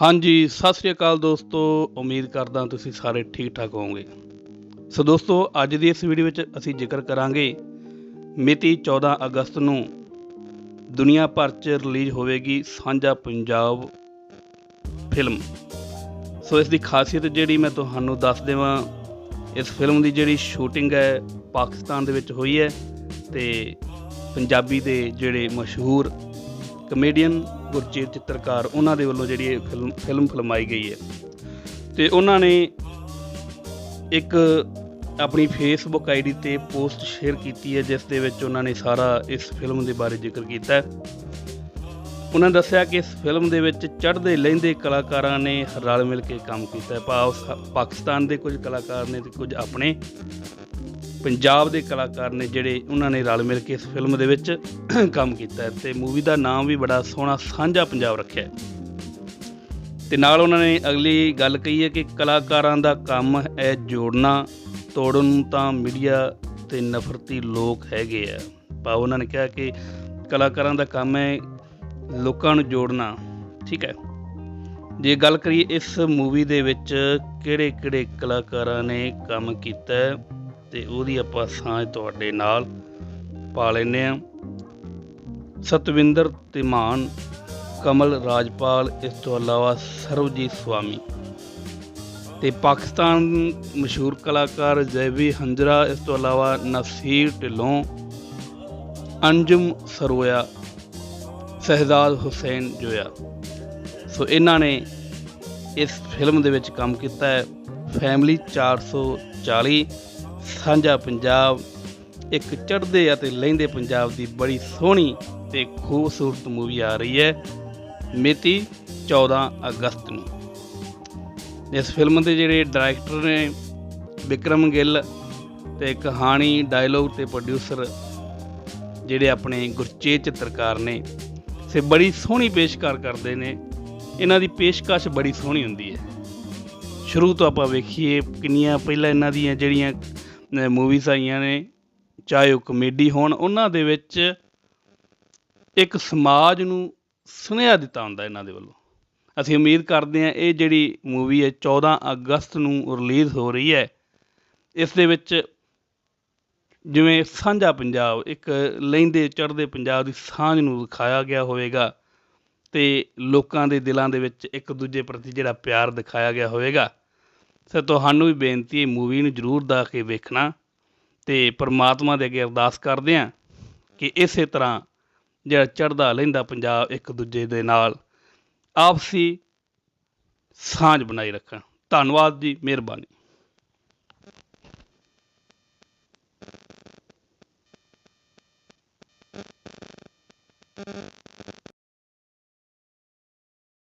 ਹਾਂਜੀ, ਸਤਿ ਸ੍ਰੀ ਅਕਾਲ ਦੋਸਤੋ। ਉਮੀਦ ਕਰਦਾ ਤੁਸੀਂ ਸਾਰੇ ਠੀਕ ਠਾਕ ਹੋਵੋਗੇ। ਸੋ ਦੋਸਤੋ, ਅੱਜ ਦੀ ਇਸ ਵੀਡੀਓ ਵਿੱਚ ਅਸੀਂ ਜ਼ਿਕਰ ਕਰਾਂਗੇ ਮਿਤੀ 14 ਅਗਸਤ ਨੂੰ ਦੁਨੀਆ ਭਰ 'ਚ ਰਿਲੀਜ਼ ਹੋਵੇਗੀ ਸਾਂਝਾ ਪੰਜਾਬ ਫਿਲਮ ਸੋ ਇਸ ਦੀ ਖਾਸੀਅਤ ਜਿਹੜੀ ਮੈਂ ਤੁਹਾਨੂੰ ਦੱਸ ਦੇਵਾਂ, ਇਸ ਫਿਲਮ ਦੀ ਜਿਹੜੀ ਸ਼ੂਟਿੰਗ ਹੈ ਪਾਕਿਸਤਾਨ ਦੇ ਵਿੱਚ ਹੋਈ ਹੈ ਤੇ ਪੰਜਾਬੀ ਦੇ ਜਿਹੜੇ ਮਸ਼ਹੂਰ ਕਮੇਡੀਅਨ ਗੁਰਚੇਤ ਚਿੱਤਰਕਾਰ ਉਹਨਾਂ ਦੇ ਵੱਲੋਂ ਜਿਹੜੀ ਇਹ ਫਿਲਮ ਫਿਲਮ ਫਿਲਮਾਈ ਗਈ ਹੈ। ਤੇ ਉਹਨਾਂ ਨੇ ਇੱਕ ਆਪਣੀ ਫੇਸਬੁੱਕ ਆਈਡੀ ਤੇ ਪੋਸਟ ਸ਼ੇਅਰ ਕੀਤੀ ਹੈ, ਜਿਸ ਦੇ ਵਿੱਚ ਉਹਨਾਂ ਨੇ ਸਾਰਾ ਇਸ ਫਿਲਮ ਦੇ ਬਾਰੇ ਜ਼ਿਕਰ ਕੀਤਾ ਹੈ। ਉਹਨਾਂ ਦੱਸਿਆ ਕਿ ਇਸ ਫਿਲਮ ਦੇ ਵਿੱਚ ਚੜ੍ਹਦੇ ਲਹਿੰਦੇ ਕਲਾਕਾਰਾਂ ਨੇ ਰਲ ਮਿਲ ਕੇ ਕੰਮ ਕੀਤਾ ਹੈ। ਭਾਵ ਪਾਕਿਸਤਾਨ ਦੇ ਕੁਝ ਕਲਾਕਾਰ ਨੇ ਤੇ ਕੁਝ ਆਪਣੇ। ਪੰਜਾਬ ਦੇ ਕਲਾਕਾਰ ਨੇ ਜਿਹੜੇ ਉਹਨਾਂ ਨੇ ਰਲ ਮਿਲ ਕੇ ਇਸ ਫਿਲਮ ਦੇ ਵਿੱਚ ਕੰਮ ਕੀਤਾ ਹੈ ਤੇ ਮੂਵੀ ਦਾ ਨਾਮ ਵੀ ਬੜਾ ਸੋਹਣਾ ਸਾਂਝਾ ਪੰਜਾਬ ਰੱਖਿਆ ਹੈ। ਤੇ ਨਾਲ ਉਹਨਾਂ ਨੇ ਅਗਲੀ ਗੱਲ ਕਹੀ ਹੈ ਕਿ ਕਲਾਕਾਰਾਂ ਦਾ ਕੰਮ ਹੈ ਜੋੜਨਾ, ਤੋੜਨ ਨੂੰ ਤਾਂ ਮੀਡੀਆ ਤੇ ਨਫ਼ਰਤੀ ਲੋਕ ਹੈਗੇ ਆ। ਭਾਵ ਉਹਨਾਂ ਨੇ ਕਿਹਾ ਕਿ ਕਲਾਕਾਰਾਂ ਦਾ ਕੰਮ ਹੈ ਲੋਕਾਂ ਨੂੰ ਜੋੜਨਾ, ਠੀਕ ਹੈ। ਜੇ ਗੱਲ ਕਰੀਏ ਇਸ ਮੂਵੀ ਦੇ ਵਿੱਚ ਕਿਹੜੇ ਕਿਹੜੇ ਕਲਾਕਾਰਾਂ ਨੇ ਕੰਮ ਕੀਤਾ ਤੇ ਉਹਦੀ ਆਪਾਂ ਸਾਂਝ ਤੁਹਾਡੇ ਨਾਲ ਪਾ ਲੈਨੇ ਆ ਸਤਵਿੰਦਰ ਤਿਮਾਨ ਕਮਲ ਰਾਜਪਾਲ, ਇਸ ਤੋਂ ਇਲਾਵਾ ਸਰਵਜੀਤ ਸਵਾਮੀ। ਤੇ ਪਾਕਿਸਤਾਨ ਮਸ਼ਹੂਰ ਕਲਾਕਾਰ ਜੈਵੀ ਹੰਜਰਾ, ਇਸ ਤੋਂ ਇਲਾਵਾ ਨਸੀਰ ਢਿੱਲੋਂ, ਅੰਜਮ ਸਰੋਇਆ, ਸਹਿਜ਼ਾਦ ਹੁਸੈਨ ਜੋਇਆ। ਸੋ ਇਹਨਾਂ ਨੇ ਇਸ ਫਿਲਮ ਦੇ ਵਿੱਚ ਕੰਮ ਕੀਤਾ ਹੈ। ਫੈਮਿਲੀ 440 ਸਾਂਝਾ ਪੰਜਾਬ ਇੱਕ ਚੜ੍ਹਦੇ ਅਤੇ ਲਹਿੰਦੇ ਪੰਜਾਬ ਦੀ ਬੜੀ ਸੋਹਣੀ ਤੇ ਖੂਬਸੂਰਤ ਮੂਵੀ ਆ ਰਹੀ ਹੈ ਮਿਤੀ 14 ਅਗਸਤ ਨੂੰ। ਇਸ ਫਿਲਮ ਦੇ ਜਿਹੜੇ ਡਾਇਰੈਕਟਰ ਨੇ ਵਿਕਰਮ ਗਿੱਲ ਤੇ ਕਹਾਣੀ ਡਾਇਲੋਗ ਤੇ ਪ੍ਰੋਡਿਊਸਰ ਜਿਹੜੇ ਆਪਣੇ ਗੁਰਚੇਤ ਚਿੱਤਰਕਾਰ ਨੇ, ਸੇ ਬੜੀ ਸੋਹਣੀ ਪੇਸ਼ਕਾਰ ਕਰਦੇ ਨੇ। ਇਹਨਾਂ ਦੀ ਪੇਸ਼ਕਸ਼ ਬੜੀ ਸੋਹਣੀ ਹੁੰਦੀ ਹੈ। ਸ਼ੁਰੂ ਤੋਂ ਆਪਾਂ ਵੇਖੀਏ ਕਿੰਨੀਆਂ ਪਹਿਲਾਂ ਇਹਨਾਂ ਦੀਆਂ ਜਿਹੜੀਆਂ ਮੂਵੀਜ਼ ਆਈਆਂ ਨੇ, ਚਾਹੇ ਉਹ ਕਮੇਡੀ ਹੋਣ, ਉਹਨਾਂ ਦੇ ਵਿੱਚ ਇੱਕ ਸਮਾਜ ਨੂੰ ਸੁਨੇਹਾ ਦਿੱਤਾ ਹੁੰਦਾ ਇਹਨਾਂ ਦੇ ਵੱਲੋਂ। ਅਸੀਂ ਉਮੀਦ ਕਰਦੇ ਹਾਂ ਇਹ ਜਿਹੜੀ ਮੂਵੀ ਹੈ 14 ਅਗਸਤ ਨੂੰ ਰਿਲੀਜ਼ ਹੋ ਰਹੀ ਹੈ। ਇਸ ਦੇ ਵਿੱਚ ਜਿਵੇਂ ਸਾਂਝਾ ਪੰਜਾਬ, ਇੱਕ ਲਹਿੰਦੇ ਚੜ੍ਹਦੇ ਪੰਜਾਬ ਦੀ ਸਾਂਝ ਨੂੰ ਦਿਖਾਇਆ ਗਿਆ ਹੋਵੇਗਾ ਤੇ ਲੋਕਾਂ ਦੇ ਦਿਲਾਂ ਦੇ ਵਿੱਚ ਇੱਕ ਦੂਜੇ ਪ੍ਰਤੀ ਜਿਹੜਾ ਪਿਆਰ ਦਿਖਾਇਆ ਗਿਆ ਹੋਵੇਗਾ। ਸੋ ਤੁਹਾਨੂੰ ਵੀ ਬੇਨਤੀ ਹੈ ਮੂਵੀ ਨੂੰ ਜ਼ਰੂਰ ਦਾ ਕੇ ਵੇਖਣਾ ਤੇ ਪ੍ਰਮਾਤਮਾ ਦੇ ਅੱਗੇ ਅਰਦਾਸ ਕਰਦੇ ਹਾਂ ਕਿ ਇਸੇ ਤਰ੍ਹਾਂ ਜਿਹੜਾ ਚੜ੍ਹਦਾ ਲਹਿੰਦਾ ਪੰਜਾਬ ਇੱਕ ਦੂਜੇ ਦੇ ਨਾਲ ਆਪਸੀ ਸਾਂਝ ਬਣਾਈ ਰੱਖਣ। ਧੰਨਵਾਦ ਜੀ, ਮਿਹਰਬਾਨੀ।